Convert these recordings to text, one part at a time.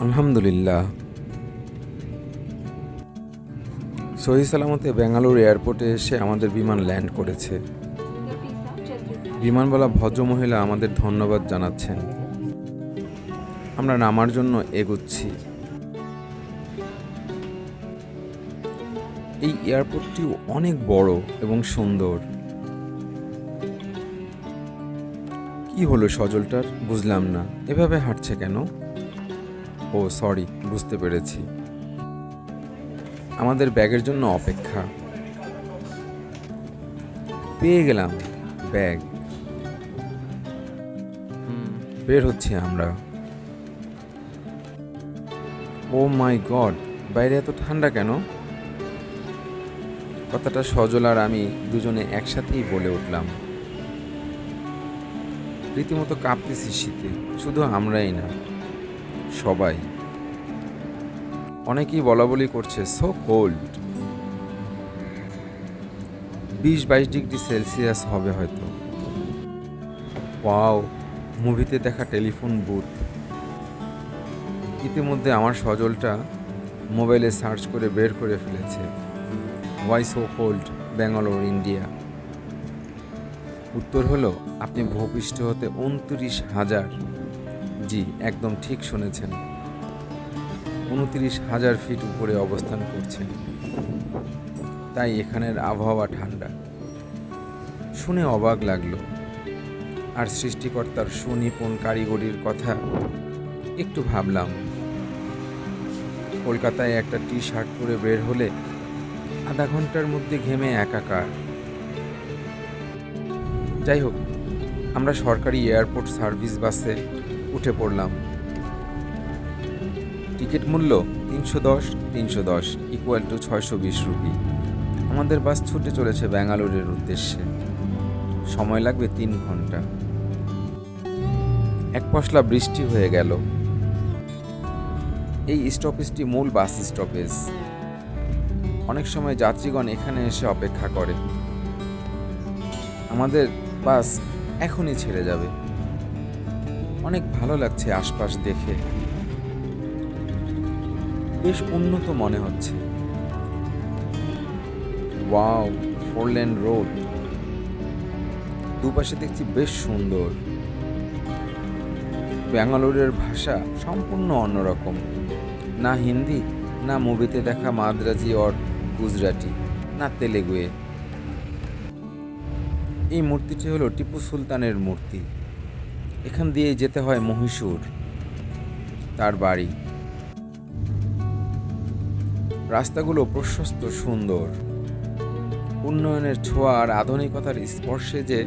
আলহামদুলিল্লাহ। সহি সালামতে বেঙ্গালুরু এয়ারপোর্টে এসে আমাদের বিমান ল্যান্ড করেছে। বিমানবালা ভদ্রমহিলা আমাদের ধন্যবাদ জানাচ্ছেন। আমরা নামার জন্য এগোচ্ছি। এই এয়ারপোর্টটি অনেক বড় এবং সুন্দর। কি হলো সজলটার? বুঝলাম না। এভাবে হাঁটছে কেন? ও সরি, বুঝতে পেরেছি। আমাদের ব্যাগের জন্য অপেক্ষা। পেয়ে গেলাম ব্যাগ। বের হচ্ছি আমরা। ও মাই গড, বাইরে এত ঠান্ডা কেন? কথাটা সজল আর আমি দুজনে একসাথেই বলে উঠলাম। রীতিমতো কাঁপতেছি শীতে, শুধু আমরাই না। সবাই। অনেকেই বলা বলি করছে সো কোল্ড বিশ বাইশ ডিগ্রি সেলসিয়াস হবে হয়তো। ওয়াও, মুভিতে দেখা টেলিফোন বুথ। ইতিমধ্যে আমার সজলটা মোবাইলে সার্চ করে বের করে ফেলেছে। Why so cold Bangalore India উত্তর হলো, আপনি ভূপৃষ্ঠ হতে উনত্রিশ হাজার জি, একদম ঠিক শুনেছেন। উনত্রিশ হাজার ফিট উপরে অবস্থান করছেন তাই এখানের আবহাওয়া ঠান্ডা। শুনে অবাক লাগল। আর সৃষ্টিকর্তার সুনিপুণ কারিগরির কথা একটু ভাবলাম। কলকাতায় একটা টি শার্ট পরে বের হলে আধা ঘণ্টার মধ্যে ঘেমে একাকার। যাই হোক, আমরা সরকারি এয়ারপোর্ট সার্ভিস বাসে উঠে পড়লাম। টিকিট মূল্য তিনশো দশ তিনশো দশ ইকুয়াল টু ছয়শো বিশ রুপি। আমাদের বাস ছুটে চলেছে ব্যাঙ্গালোরের উদ্দেশ্যে। সময় লাগবে তিন ঘণ্টা। এক পশলা বৃষ্টি হয়ে গেল। এই স্টপেজটি মূল বাস স্টপেজ। অনেক সময় যাত্রীগণ এখানে এসে অপেক্ষা করে। আমাদের বাস এখনই ছেড়ে যাবে। অনেক ভালো লাগছে আশপাশ দেখে। বেশ উন্নত মনে হচ্ছে। Wow four lane road. দুপাশে দেখছি বেশ সুন্দর। ব্যাঙ্গালোরের ভাষা সম্পূর্ণ অন্যরকম। না হিন্দি, না মুভিতে দেখা মাদ্রাজি অর গুজরাটি, না তেলেগুয়ে। এই মূর্তিটি হলো টিপু সুলতানের মূর্তি। এখান দিয়ে যেতে হয় মহীশূর, তার বাড়ি। রাস্তাগুলো প্রশস্ত, সুন্দর। উন্নয়নের ছোঁয়া আর আধুনিকতার স্পর্শে যে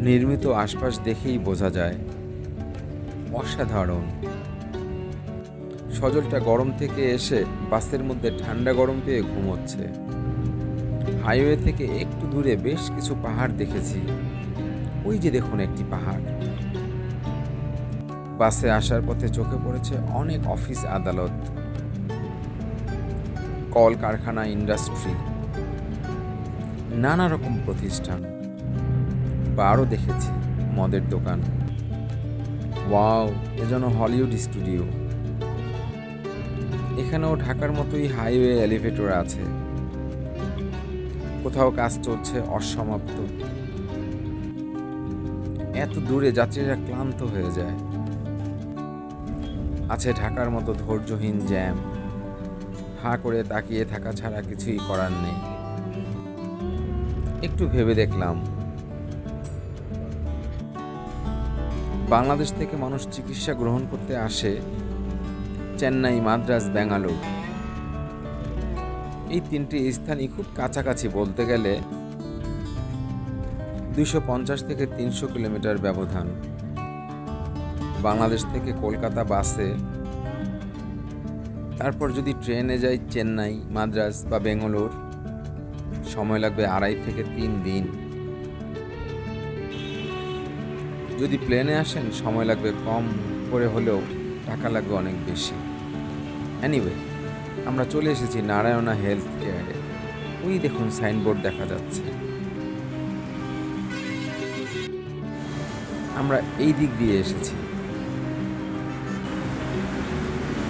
নির্মিত আশপাশ দেখেই বোঝা যায়। অসাধারণ। সজলটা গরম থেকে এসে বাসের মধ্যে ঠান্ডা গরম পেয়ে ঘুমোচ্ছে। হাইওয়ে থেকে একটু দূরে বেশ কিছু পাহাড় দেখেছি। ওই যে দেখুন একটি পাহাড়। বাসে আসার পথে চোখে পড়েছে অনেক অফিস আদালত কল কারখানা ইন্ডাস্ট্রি, নানা রকম প্রতিষ্ঠান। বারও দেখেছি মদের দোকান। ওয়াও, এ যেন হলিউড স্টুডিও। এখানেও ঢাকার মতোই হাইওয়ে এলিভেটর আছে। কোথাও কাজ চলছে অসমাপ্ত। এত দূরে যাত্রীরা ক্লান্ত হয়ে যায়। আছে ঢাকার মতো ধৈর্যহীন জ্যাম। হা করে তাকিয়ে থাকা ছাড়া কিছুই করার নেই। একটু ভেবে দেখলাম। বাংলাদেশ থেকে মানুষ চিকিৎসা গ্রহণ করতে আসে চেন্নাই মাদ্রাজ ব্যাঙ্গালোর। এই তিনটি স্থানই খুব কাছাকাছি বলতে গেলে দুইশো পঞ্চাশ থেকে তিনশো কিলোমিটার ব্যবধান। বাংলাদেশ থেকে কলকাতা বাসে। তারপর যদি ট্রেনে যাই চেন্নাই, মাদ্রাজ বা বেঙ্গালোর, সময় লাগবে আড়াই থেকে তিন দিন। যদি প্লেনে আসেন, সময় লাগবে কম করে হলেও টাকা লাগবে অনেক বেশি। অ্যানিওয়ে আমরা চলে এসেছি নারায়ণা হেলথ কেয়ারে। ওই দেখুন সাইনবোর্ড দেখা যাচ্ছে। আমরা এই দিক দিয়ে এসেছি।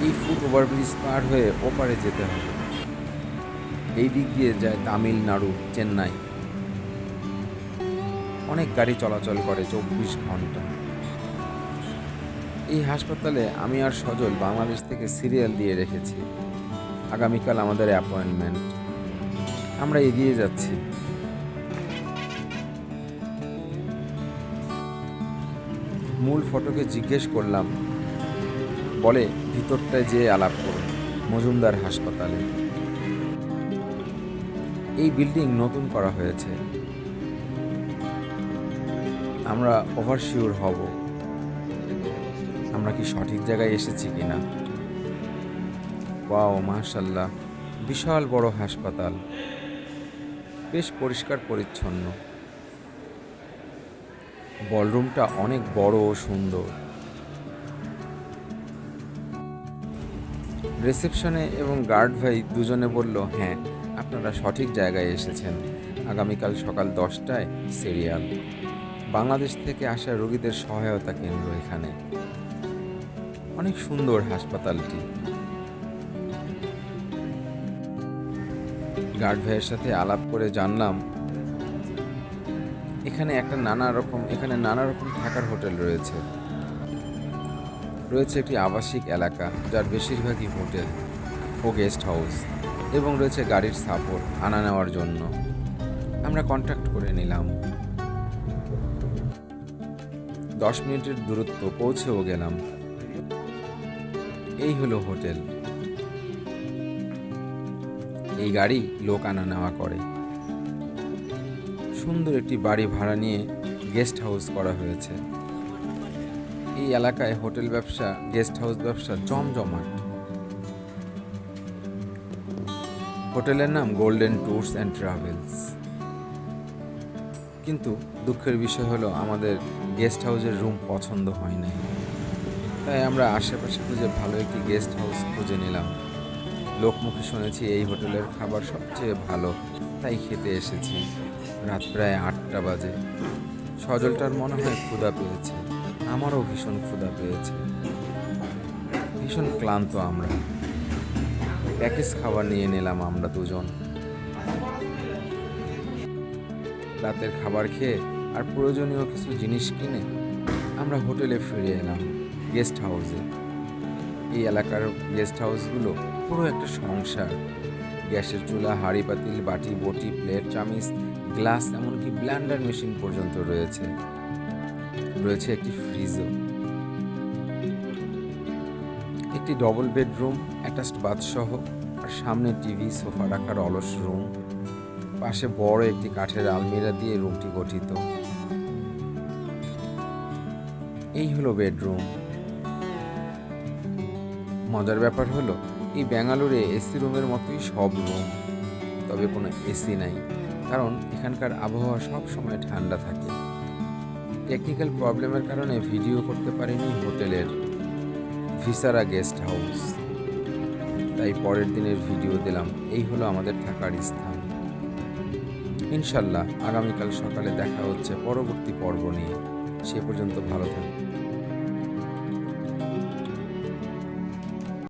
এই ফুট ওভারব্রিজ পার হয়ে ওপারে যেতে হবে। এই দিক দিয়ে যায় তামিলনাড়ু, চেন্নাই। অনেক গাড়ি চলাচল করে চব্বিশ ঘণ্টা। এই হাসপাতালে আমি আর সজল বাংলাদেশ থেকে সিরিয়াল দিয়ে রেখেছি। আগামীকাল আমাদের অ্যাপয়েন্টমেন্ট। আমরা এগিয়ে যাচ্ছি। মূল ফটোকে জিজ্ঞেস করলাম, বলে, ভিতরটায় যেয়ে আলাপ করুন, মজুমদার হাসপাতালে। এই বিল্ডিং নতুন করা হয়েছে। আমরা ওভারশিওর হব। আমরা কি সঠিক জায়গায় এসেছি কিনা ওয়াও মাশাল্লাহ বিশাল বড় হাসপাতাল। বেশ পরিষ্কার পরিচ্ছন্ন বলরুমটা অনেক বড় ও সুন্দর। রিসেপশনে এবং গার্ড ভাই দুজনে বলল হ্যাঁ আপনারা সঠিক জায়গায় এসেছেন। আগামীকাল সকাল দশটায় সিরিয়াল। বাংলাদেশ থেকে আসা রোগীদের সহায়তা কেন্দ্র এখানে। অনেক সুন্দর হাসপাতালটি। গার্ড ভাইয়ের সাথে আলাপ করে জানলাম এখানে একটা নানা রকম, এখানে নানা রকম থাকার হোটেল রয়েছে। রয়েছে একটি আবাসিক এলাকা, যার বেশিরভাগই হোটেল ও গেস্ট হাউস এবং রয়েছে গাড়ির সাপোর্ট আনা নেওয়ার জন্য। আমরা কন্ট্যাক্ট করে নিলাম। দশ মিনিটের দূরত্ব, পৌঁছেও গেলাম। এই হলো হোটেল। এই গাড়ি লোক আনা নেওয়া করে। সুন্দর একটি বাড়ি ভাড়া নিয়ে গেস্ট হাউস করা হয়েছে। এই এলাকায় হোটেল ব্যবসা, গেস্ট হাউস ব্যবসা জমজমাট। হোটেলের নাম গোল্ডেন ট্যুরস অ্যান্ড ট্রাভেলস। কিন্তু দুঃখের বিষয় হলো আমাদের গেস্ট হাউসের রুম পছন্দ হয় নাই। তাই আমরা আশেপাশে খুঁজে ভালো একটি গেস্ট হাউস খুঁজে নিলাম। লোকমুখে শুনেছি এই হোটেলের খাবার সবচেয়ে ভালো, তাই খেতে এসেছি। রাত প্রায় আটটা বাজে। সজলটার মনে হয় ক্ষুধা পেয়েছে। আমারও ভীষণ ক্ষুধা পেয়েছে। ভীষণ ক্লান্ত আমরা। প্যাকেজ খাবার নিয়ে নিলাম আমরা দুজন। রাতের খাবার খেয়ে আর প্রয়োজনীয় কিছু জিনিস কিনে আমরা হোটেলে ফিরে এলাম গেস্ট হাউসে। এই এলাকার গেস্ট হাউসগুলো পুরো একটা সংসার। গ্যাসের চুলা, হাঁড়ি পাতিল, বাটি, বটি, প্লেট, চামিচ গ্লাস এমনকি ব্ল্যান্ডার মেশিন পর্যন্ত রয়েছে। রয়েছে একটি ফ্রিজও। একটি ডবল বেডরুম অ্যাটাচড বাথসহ, আর সামনে টিভি, সোফা রাখার অলস রুম পাশে বড় একটি কাঠের আলমিরা দিয়ে রুমটি গঠিত। এই হলো বেডরুম মজার ব্যাপার হলো, এই ব্যাঙ্গালোরে এসি রুমের মতোই সব রুম তবে কোনো এসি নাই। কারণ এখানকার আবহাওয়া সব সময় ঠান্ডা থাকে। টেকনিক্যাল প্রবলেমের কারণে ভিডিও করতে পারিনি হোটেলের ভিসারা গেস্ট হাউস তাই পরের দিনের ভিডিও দিলাম। এই হলো আমাদের থাকার স্থান। ইনশাল্লাহ আগামীকাল সকালে দেখা হচ্ছে পরবর্তী পর্ব নিয়ে। সে পর্যন্ত ভালো থাকবে